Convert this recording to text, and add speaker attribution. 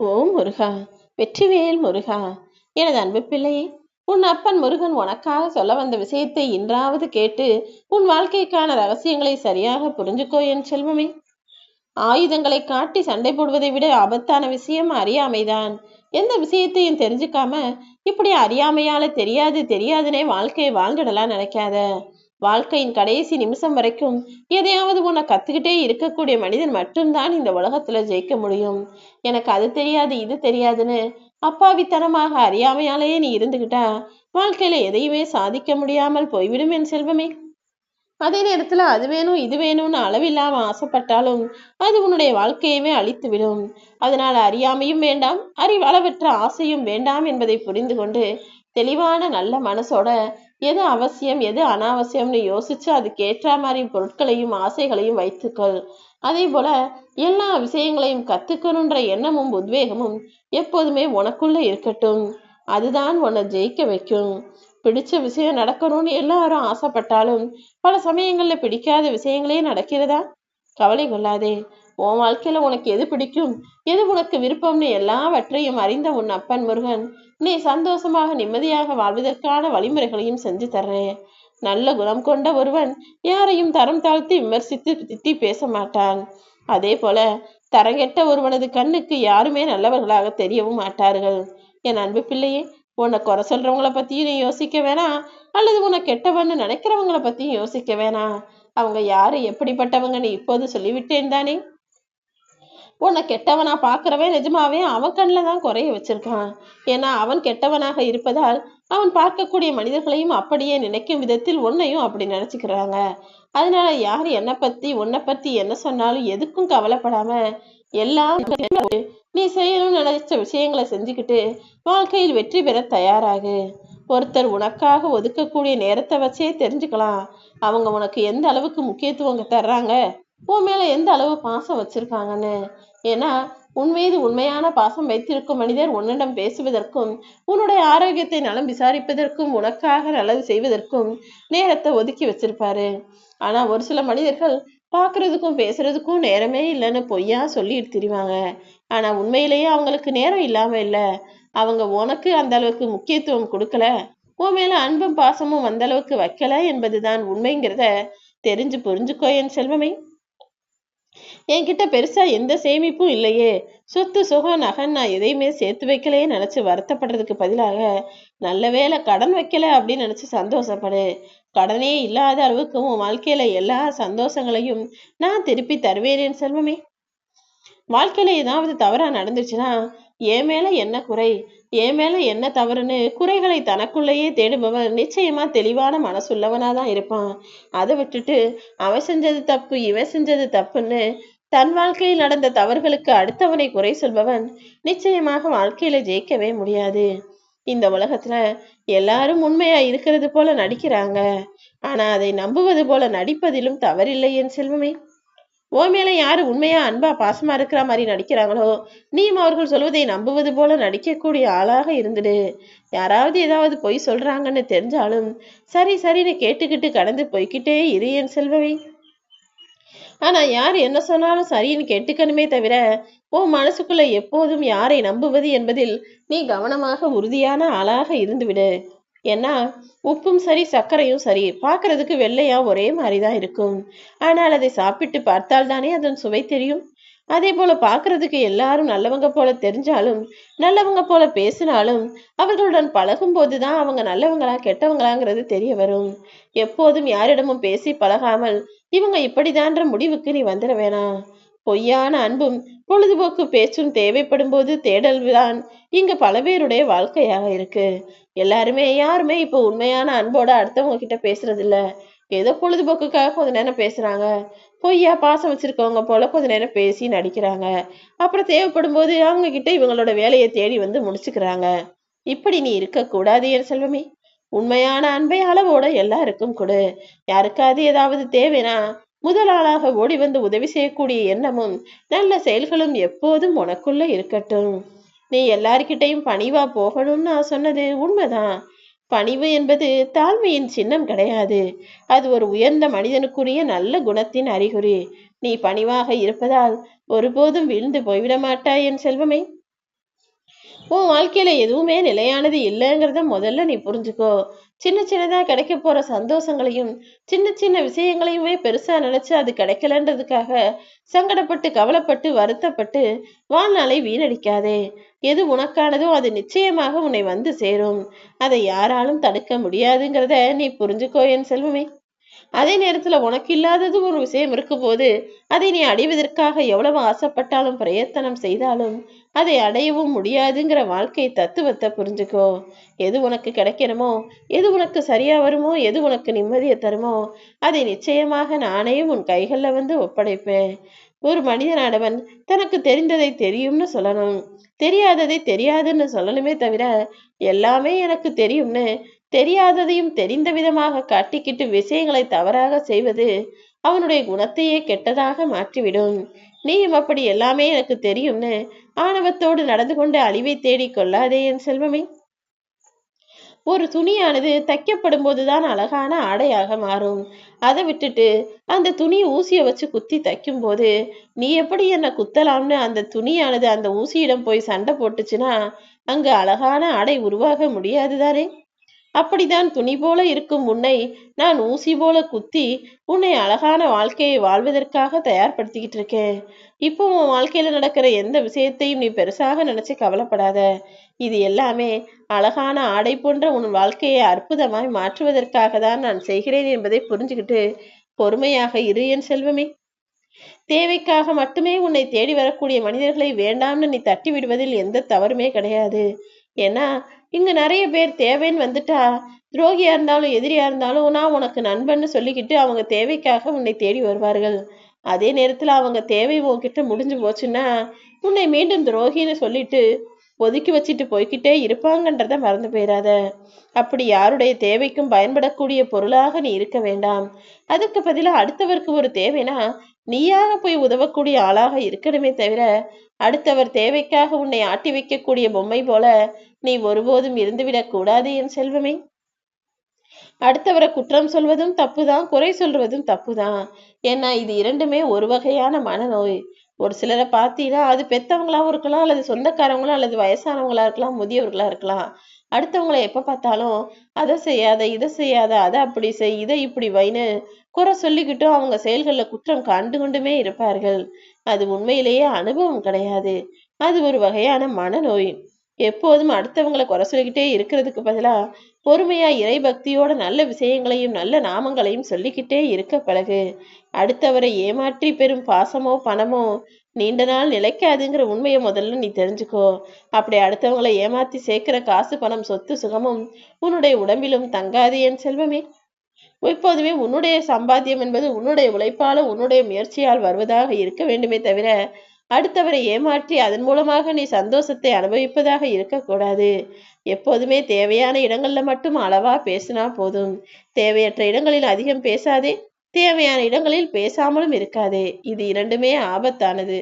Speaker 1: ஓம் முருகா வெற்றிவேல் முருகா. எனது அன்பு பிள்ளையே உன் அப்பன் முருகன் உனக்காக சொல்ல வந்த விஷயத்தை இன்றாவது கேட்டு உன் வாழ்க்கைக்கான ரகசியங்களை சரியாக புரிஞ்சுக்கோ என் செல்வமே. ஆயுதங்களை காட்டி சண்டை போடுவதை விட ஆபத்தான விஷயம் அறியாமைதான். எந்த விஷயத்தையும் தெரிஞ்சுக்காம இப்படி அறியாமையால தெரியாது தெரியாதுனே வாழ்க்கையை வாழ்ந்துடலாம் நினைக்காத. வாழ்க்கையின் கடைசி நிமிஷம் வரைக்கும் எதையாவது உன்னை கத்துக்கிட்டே இருக்கக்கூடிய மனிதன் மட்டும்தான் இந்த உலகத்துல ஜெயிக்க முடியும். எனக்கு அது தெரியாது இது தெரியாதுன்னு அப்பாவித்தனமாக அறியாமையாலேயே நீ இருந்துகிட்டா வாழ்க்கையில எதையுமே சாதிக்க முடியாமல் போய்விடும் என் செல்வமே. அதே நேரத்துல அது வேணும் இது வேணும்னு அளவில்லாம ஆசைப்பட்டாலும் அது உன்னுடைய வாழ்க்கையவே அழித்து விடும் அதனால அறியாமையும் வேண்டாம் அறிவளவற்ற ஆசையும் வேண்டாம் என்பதை புரிந்து கொண்டு தெளிவான நல்ல மனசோட எது அவசியம் எது அனாவசியம்னு யோசிச்சு அதுக்கு ஏற்ற மாதிரி பொருட்களையும் ஆசைகளையும் வைத்துக்கொள். அதே போல எல்லா விஷயங்களையும் கத்துக்கணுன்ற எண்ணமும் உத்வேகமும் எப்போதுமே உனக்குள்ள இருக்கட்டும். அதுதான் உன்னை ஜெயிக்க வைக்கும். பிடிச்ச விஷயம் நடக்கணும்னு எல்லாரும் ஆசைப்பட்டாலும் பல சமயங்கள்ல பிடிக்காத விஷயங்களே நடக்கிறதா? கவலை கொள்ளாதே. உன் வாழ்க்கையில உனக்கு எது பிடிக்கும்? எது உனக்கு விருப்பம்னு எல்லாவற்றையும் அறிந்த உன் அப்பன் முருகன் நீ சந்தோஷமாக நிம்மதியாக வாழ்வதற்கான வழிமுறைகளையும் செஞ்சு தர்றேன் நல்ல குணம் கொண்ட ஒருவன் யாரையும் தரம் தாழ்த்தி விமர்சித்து திட்டி பேச மாட்டான். அதே போல தரங்கெட்ட ஒருவனது கண்ணுக்கு யாருமே நல்லவர்களாக தெரியவும் மாட்டார்கள். என் அன்பு பிள்ளையே உன்னை குறை சொல்றவங்கள பத்தியும் நீ யோசிக்க வேணாம் அல்லது உன்னை கெட்டவன்னு நினைக்கிறவங்கள பத்தியும் யோசிக்க வேணாம் அவங்க யாரு? எப்படிப்பட்டவங்கன்னு இப்போது சொல்லிவிட்டேன் தானே? உன்னை கெட்டவனா பார்க்கிறவன் நிஜமாவே அவன் கண்ணில் தான் குறைய வச்சிருக்கான். ஏன்னா அவன் கெட்டவனாக இருப்பதால் அவன் பார்க்கக்கூடிய மனிதர்களையும் அப்படியே நினைக்கும் விதத்தில் உன்னையும் அப்படி நினைச்சுக்கிறாங்க. அதனால யார் என்னை பத்தி உன்னை பத்தி என்ன சொன்னாலும் எதுக்கும் கவலைப்படாம எல்லாம் நீ செய்யணும்னு நினைச்ச விஷயங்களை செஞ்சுக்கிட்டு வாழ்க்கையில் வெற்றி பெற தயாராகு. ஒருத்தர் உனக்காக ஒதுக்கக்கூடிய நேரத்தை வச்சே தெரிஞ்சுக்கலாம். அவங்க உனக்கு எந்த அளவுக்கு முக்கியத்துவம் தர்றாங்க? உன் மேல எந்த அளவு பாசம் வச்சிருக்காங்கன்னு. ஏன்னா உன் மீது உண்மையான பாசம் வைத்திருக்கும் மனிதர் உன்னிடம் பேசுவதற்கும் உன்னுடைய ஆரோக்கியத்தை நலம் விசாரிப்பதற்கும் உனக்காக நல்லது செய்வதற்கும் நேரத்தை ஒதுக்கி வச்சிருப்பாரு. ஆனா ஒரு சில மனிதர்கள் பாக்குறதுக்கும் பேசுறதுக்கும் நேரமே இல்லைன்னு பொய்யா சொல்லிட்டு திரிவாங்க. ஆனா உண்மையிலேயே அவங்களுக்கு நேரம் இல்லாம இல்ல. அவங்க உனக்கு அந்த அளவுக்கு முக்கியத்துவம் கொடுக்கல. உன் மேல அன்பும் பாசமும் அந்த அளவுக்கு வைக்கல என்பதுதான் உண்மைங்கிறத தெரிஞ்சு புரிஞ்சுக்கோ என் செல்வமே. என்கிட்ட பெருசா எந்த சேமிப்பும் இல்லையே. சொத்து சுகம் நகன் நான் எதையுமே சேர்த்து வைக்கலையே நினைச்சு வருத்தப்படுறதுக்கு பதிலாக நல்ல வேலை கடன் வைக்கல அப்படின்னு நினைச்சு சந்தோஷப்படு. கடனே இல்லாத அளவுக்கு உன் வாழ்க்கையில எல்லா சந்தோஷங்களையும் நான் திருப்பி தருவேன் செல்வமே. வாழ்க்கையில ஏதாவது தவறா நடந்துச்சுன்னா என் மேல என்ன குறை? என் மேல என்ன தவறுன்னு? குறைகளை தனக்குள்ளேயே தேடுபவன் நிச்சயமா தெளிவான மனசுள்ளவனா தான் இருப்பான். அதை விட்டுட்டு அவன் செஞ்சது தப்பு இவன் செஞ்சது தப்புன்னு தன் வாழ்க்கையில் நடந்த தவறுகளுக்கு அடுத்தவனை குறை சொல்பவன் நிச்சயமாக வாழ்க்கையில ஜெயிக்கவே முடியாது. இந்த உலகத்துல எல்லாரும் உண்மையா இருக்கிறது போல நடிக்கிறாங்க. ஆனா அதை நம்புவது போல நடிப்பதிலும் தவறில்லை என் செல்வமே. ஓ மேல யாரு உண்மையா அன்பா பாசமா இருக்கிற மாதிரி நடிக்கிறாங்களோ நீயும் அவர்கள் சொல்வதை நம்புவது போல நடிக்கக்கூடிய ஆளாக இருந்துடு. யாராவது ஏதாவது பொய் சொல்றாங்கன்னு தெரிஞ்சாலும் சரி சரின்னு கேட்டுக்கிட்டு கடந்து போய்கிட்டே இரு என் செல்வவை ஆனா யார் என்ன சொன்னாலும் சரின்னு கேட்டுக்கணுமே தவிர உன் மனசுக்குள்ள எப்போதும் யாரை நம்புவது என்பதில் நீ கவனமாக உறுதியான ஆளாக இருந்துவிடு. ஏன்னா உப்பும் சரி சர்க்கரையும் சரி பார்க்கறதுக்கு வெள்ளையா ஒரே மாதிரிதான் இருக்கும். ஆனால் அதை சாப்பிட்டு பார்த்தால் தானே அதன் சுவை தெரியும்? அதே போல பாக்குறதுக்கு எல்லாரும் நல்லவங்க போல தெரிஞ்சாலும் நல்லவங்க போல பேசினாலும் அவர்களுடன் பழகும் போதுதான் அவங்க நல்லவங்களா கெட்டவங்களாங்கிறது தெரிய வரும். எப்போதும் யாரிடமும் பேசி பழகாமல் இவங்க இப்படிதான்ற முடிவுக்கு நீ வந்துட வேணாம். பொய்யான அன்பும் பொழுதுபோக்கு பேச்சும் தேவைப்படும் போது தேடல் தான் இங்க பல பேருடைய வாழ்க்கையாக இருக்கு. எல்லாருமே யாருமே இப்போ உண்மையான அன்போட அடுத்தவங்க கிட்ட பேசுறது இல்ல ஏதோ பொழுதுபோக்குக்காக கொஞ்ச நேரம் பேசுறாங்க. பொய்யா பாசம் வச்சிருக்கவங்க போல கொஞ்ச நேரம் பேசி நடிக்கிறாங்க. அப்புறம் தேவைப்படும் போது அவங்க கிட்ட இவங்களோட வேலையை தேடி வந்து முடிச்சுக்கிறாங்க. இப்படி நீ இருக்கக்கூடாது என் செல்வமே. உண்மையான அன்பை அளவோட எல்லாருக்கும் கொடு. யாருக்காவது ஏதாவது தேவைனா முதல் ஆளாக ஓடி வந்து உதவி செய்யக்கூடிய எண்ணமும் நல்ல செயல்களும் எப்போதும் உனக்குள்ள இருக்கட்டும். நீ எல்லார்கிட்டையும் பணிவா போகணும்னு நான் சொன்னது உண்மைதான். பணிவு என்பது தாழ்மையின் சின்னம் கிடையாது. அது ஒரு உயர்ந்த மனிதனுக்குரிய நல்ல குணத்தின் அறிகுறி. நீ பணிவாக இருப்பதால் ஒருபோதும் வீழ்ந்து போய்விட மாட்டாய் என் செல்வமே. உன் வாழ்க்கையில எதுவுமே நிலையானது இல்லைங்கிறத முதல்ல நீ புரிஞ்சுக்கோ. சின்ன சின்னதா கிடைக்க போற சந்தோஷங்களையும் சின்ன சின்ன விஷயங்களையுமே பெருசா நினைச்சு அது கிடைக்கலன்றதுக்காக சங்கடப்பட்டு கவலைப்பட்டு வருத்தப்பட்டு வாழ்நாளை வீணடிக்காதே. எது உனக்கானதோ அது நிச்சயமாக உன்னை வந்து சேரும். அதை யாராலும் தடுக்க முடியாதுங்கிறத நீ புரிஞ்சுக்கோ என் செல்வமே. அதே நேரத்துல உனக்கு இல்லாதது ஒரு விஷயம் இருக்கும்போது அதை நீ அடைவதற்காக எவ்வளவு ஆசைப்பட்டாலும் பிரயத்தனம் செய்தாலும் அதை அடையவும் முடியாதுங்கிற வாழ்க்கை தத்துவத்தை புரிஞ்சுக்கோ. எது உனக்கு கிடைக்கணுமோ எது உனக்கு சரியா வருமோ எது உனக்கு நிம்மதியை தருமோ அதை நிச்சயமாக நானே உன் கைகளில் வந்து ஒப்படைப்பேன். ஒரு மனிதனானவன் தனக்கு தெரிந்ததை தெரியும்னு சொல்லணும். தெரியாததை தெரியாதுன்னு சொல்லணுமே தவிர எல்லாமே எனக்கு தெரியும்னு தெரியாததையும் தெரிந்த விதமாக காட்டிக்கிட்டு விஷயங்களை தவறாக செய்வது அவனுடைய குணத்தையே கெட்டதாக மாற்றிவிடும். நீயும் அப்படி எல்லாமே எனக்கு தெரியும்னு ஆணவத்தோடு நடந்து கொண்டு அழிவை தேடிக் கொள்ளாதே என் செல்வமே. ஒரு துணியானது தைக்கப்படும் போதுதான் அழகான ஆடையாக மாறும். அதை விட்டுட்டு அந்த துணி ஊசியை வச்சு குத்தி தைக்கும் போது நீ எப்படி என்ன குத்தலாம்னு அந்த துணியானது அந்த ஊசியிடம் போய் சண்டை போட்டுச்சுன்னா அங்கு அழகான ஆடை உருவாக முடியாது தானே அப்படிதான் துணி போல இருக்கும் உன்னை நான் ஊசி போல குத்தி உன்னை அழகான வாழ்க்கையை வாழ்வதற்காக தயார்படுத்திக்கிட்டு இருக்கேன். இப்போ உன் வாழ்க்கையில நடக்கிற எந்த விஷயத்தையும் நீ பெருசாக நினைச்சு கவலைப்படாத. இது எல்லாமே அழகான ஆடை போன்ற உன் வாழ்க்கையை அற்புதமாய் மாற்றுவதற்காக தான் நான் செய்கிறேன் என்பதை புரிஞ்சுக்கிட்டு பொறுமையாக இரு என் செல்வமே. தேவைக்காக மட்டுமே உன்னை தேடி வரக்கூடிய மனிதர்களை வேண்டாம்னு நீ தட்டி விடுவதில் எந்த தவறுமே கிடையாது. ஏன்னா இங்க நிறைய பேர் தேவைன்னு வந்துட்டா துரோகியா இருந்தாலும் எதிரியா இருந்தாலும் நான் உனக்கு நண்பன்னு சொல்லிக்கிட்டு அவங்க தேவைக்காக உன்னை தேடி வருவார்கள். அதே நேரத்துல அவங்க தேவை உன்கிட்ட முடிஞ்சு போச்சுன்னா உன்னை மீண்டும் துரோகின்னு சொல்லிட்டு ஒதுக்கி வச்சுட்டு போய்கிட்டே இருப்பாங்கன்றத மறந்து போயிடாத. அப்படி யாருடைய தேவைக்கும் பயன்படக்கூடிய பொருளாக நீ இருக்க வேண்டாம். அதுக்கு பதிலாக அடுத்தவருக்கு ஒரு தேவைனா நீயாக போய் உதவக்கூடிய ஆளாக இருக்கணுமே தவிர அடுத்தவர் தேவைக்காக உன்னை ஆட்டி வைக்கக்கூடிய பொம்மை போல நீ ஒருபோதும் இருந்துவிடக் கூடாது என் செல்வமே. அடுத்தவரை குற்றம் சொல்வதும் தப்புதான் குறை சொல்வதும் தப்புதான். ஏன்னா இது இரண்டுமே ஒரு வகையான மனநோய். ஒரு சிலரை பார்த்தீங்கன்னா அது பெத்தவங்களாவும் இருக்கலாம் அல்லது சொந்தக்காரவங்களா அல்லது வயசானவங்களா இருக்கலாம் முதியவர்களா இருக்கலாம். அடுத்தவங்களை எப்ப பார்த்தாலும் அதை செய்யாத இதை செய்யாத அதை அப்படி செய் இதை இப்படி வைன்னு குறை சொல்லிக்கிட்டும் அவங்க செயல்களில் குற்றம் கண்டு கொண்டுமே இருப்பார்கள். அது உண்மையிலேயே அனுபவம் கிடையாது. அது ஒரு வகையான மனநோய். எப்போதும் அடுத்தவங்களை குறை சொல்லிக்கிட்டே இருக்கிறதுக்கு பதிலா பொறுமையா இறை பக்தியோட நல்ல விஷயங்களையும் நல்ல நாமங்களையும் சொல்லிக்கிட்டே இருக்க பழகு. அடுத்தவரை ஏமாற்றி பெறும் பாசமோ பணமோ நீண்ட நாள் நிலைக்காதுங்கிற உண்மையை முதல்ல நீ தெரிஞ்சுக்கோ. அப்படி அடுத்தவங்களை ஏமாத்தி சேர்க்கிற காசு பணம் சொத்து சுகமும் உன்னுடைய உடம்பிலும் தங்காது என் செல்வமே. எப்போதுமே உன்னுடைய சம்பாத்தியம் என்பது உன்னுடைய உழைப்பால உன்னுடைய முயற்சியால் வருவதாக இருக்க வேண்டுமே தவிர அடுத்தவரை ஏமாற்றி அதன் மூலமாக நீ சந்தோஷத்தை அனுபவிப்பதாக இருக்கக்கூடாது. எப்போதுமே தேவையான இடங்கள்ல மட்டும் அளவா பேசினா போதும். தேவையற்ற இடங்களில் அதிகம் பேசாதே தேவையான இடங்களில் பேசாமலும் இருக்காதே. இது இரண்டுமே ஆபத்தானது.